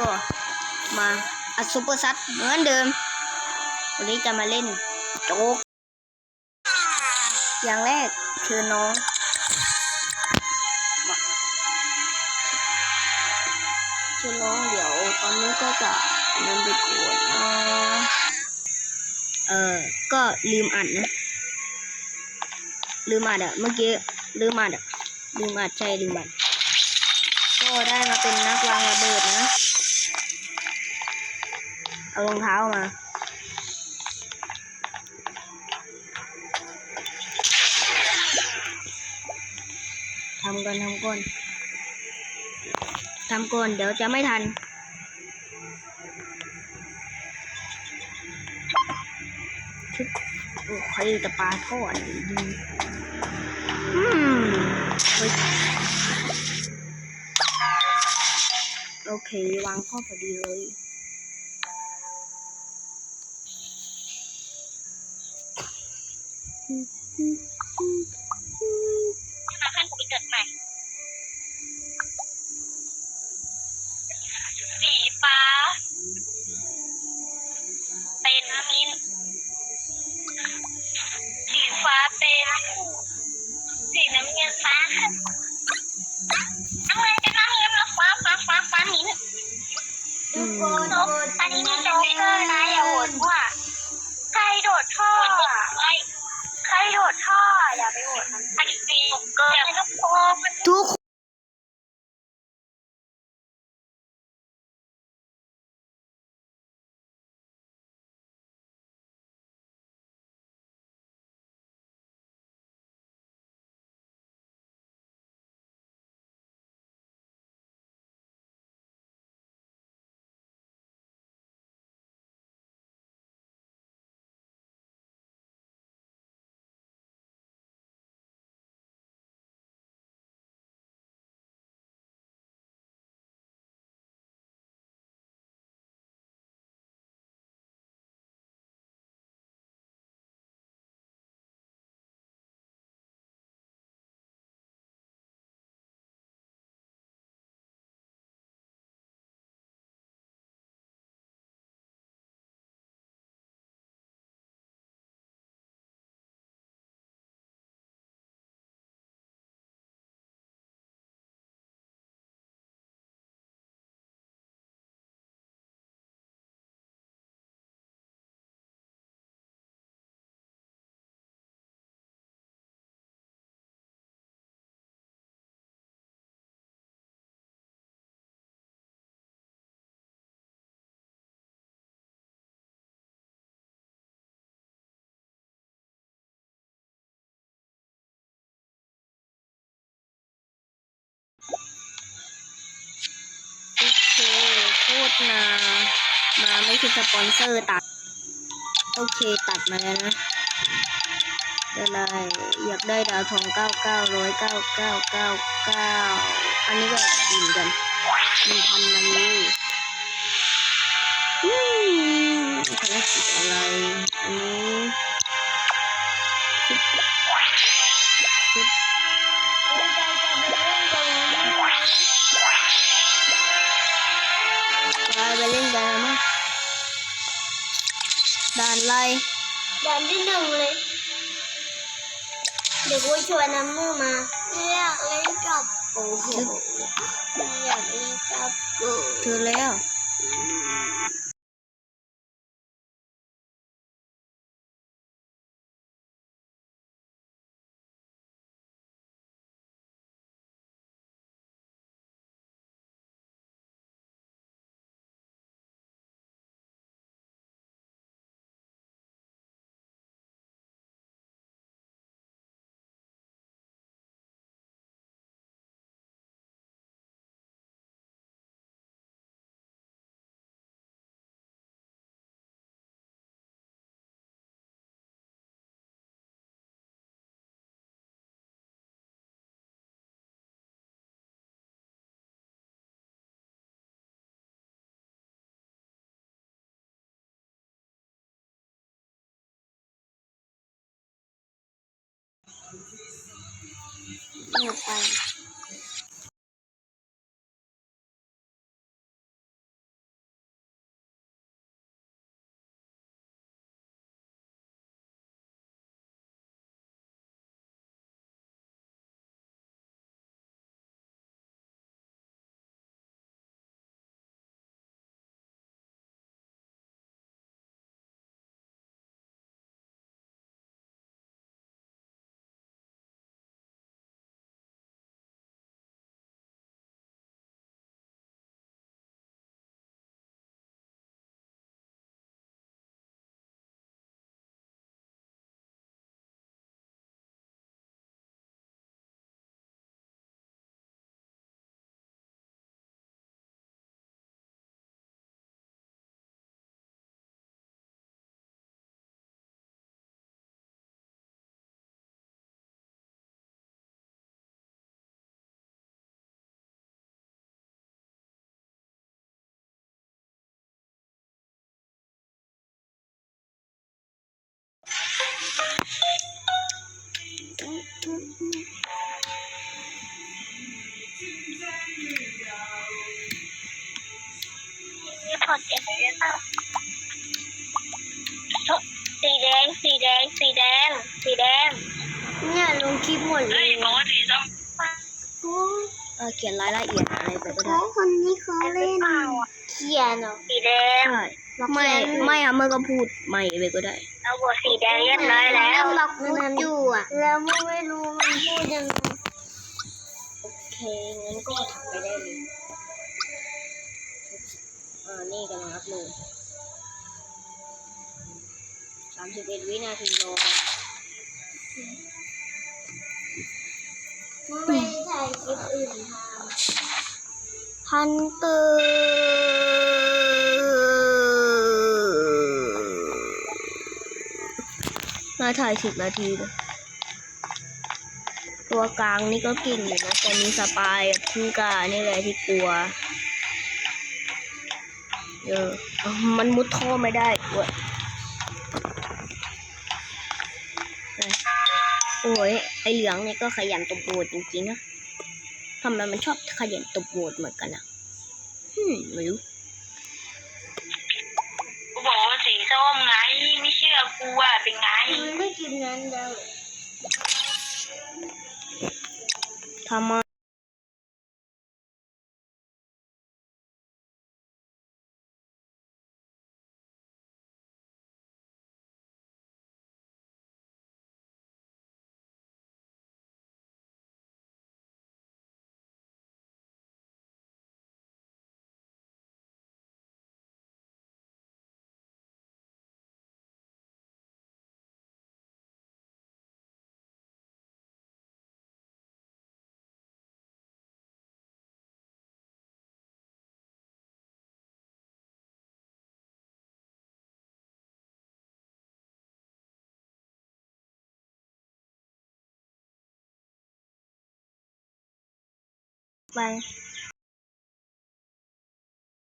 ก็มาอัดซุปเปอร์ซัดเหมือนเดิม วันนี้จะมาเล่นโจ๊ก อย่างแรกเชิญน้องมาเชิญน้องเดี๋ยวตอนนี้ก็จะนั่นไปกดนะเออก็ลืมอัดนะ ลืมอัดอะเมื่อกี้ลืมอัดอะลืมอัดใช่ลืมอัดก็ได้มาเป็นนักวางระเบิดนะ เอารองเท้ามาทำก่อนทำก่อนทำก่อนเดี๋ยวจะไม่ทันชึบโอ้ใครจะปาทอไหนดีอืมเฮ้ยโอเควางท่อพอดีเลย มาขั้นกูไปเกิดใหม่ สีฟ้า เป็นมิน สีฟ้าเป็น สีน้ำเงินฟ้า ทุกคน นา มาไม่คือสปอนเซอร์ตัด โอเคตัดมาแล้วนะเดี๋ยวอะไรอยากได้ดาวทองเก้าเก้าร้อยเก้าเก้าเก้าเก้าอันนี้ก็ดีเหมือนกันหนึ่งพันมันเลยอืมภารกิจอะไร อันนี้านอะไรด่านที่หนึ่งเลย เดี๋ยวกูชวนน้ำมือมาอยากเล่นกับกูอยากเล่นกับกูเธอแล้ว หมดไลงคลิปหมดเลเฮ้ยยบอกว่าสีส้มเออเขียนรายละเอียดอะไรไปก็ได้คนนี้เขาเล่นเขียนเหรอสีแดงใช่ไม่ไม่อะเมื่อก็พูดไม่ไปก็ได้ เราบวสีแดงเรียบร้อยแล้วล็อกมุดอยู่อะ แล้วมึงไม่รู้มันพูดยังไงโอเคงั้นก็ถัดไปได้เลยอ่านี่กำลังอัพโหลดสามสิบเอ็ดวินาทีรอกันมึง ไม่ถ่ายคลิปอื่นทฮันเตอร์มาถ่ายสิบนาทีเลยตัวกลางนี่ก็ก่งอยู่นะแต่มีสปายกับพิงกานี่แหละที่กลัว เออ มันมุดท่อไม่ได้ด้วย โอ้ยไอเหลืองนี่ก็ขยันตบโบดจริงๆนะทำไมมันชอบขยันตบโบดเหมือนกันอะอืมไม่รู้กูบอกว่าสีส้มไงไม่เชื่อกูอะเป็นไงำมึงได้คลิปนั้นแล้วทำไม ไป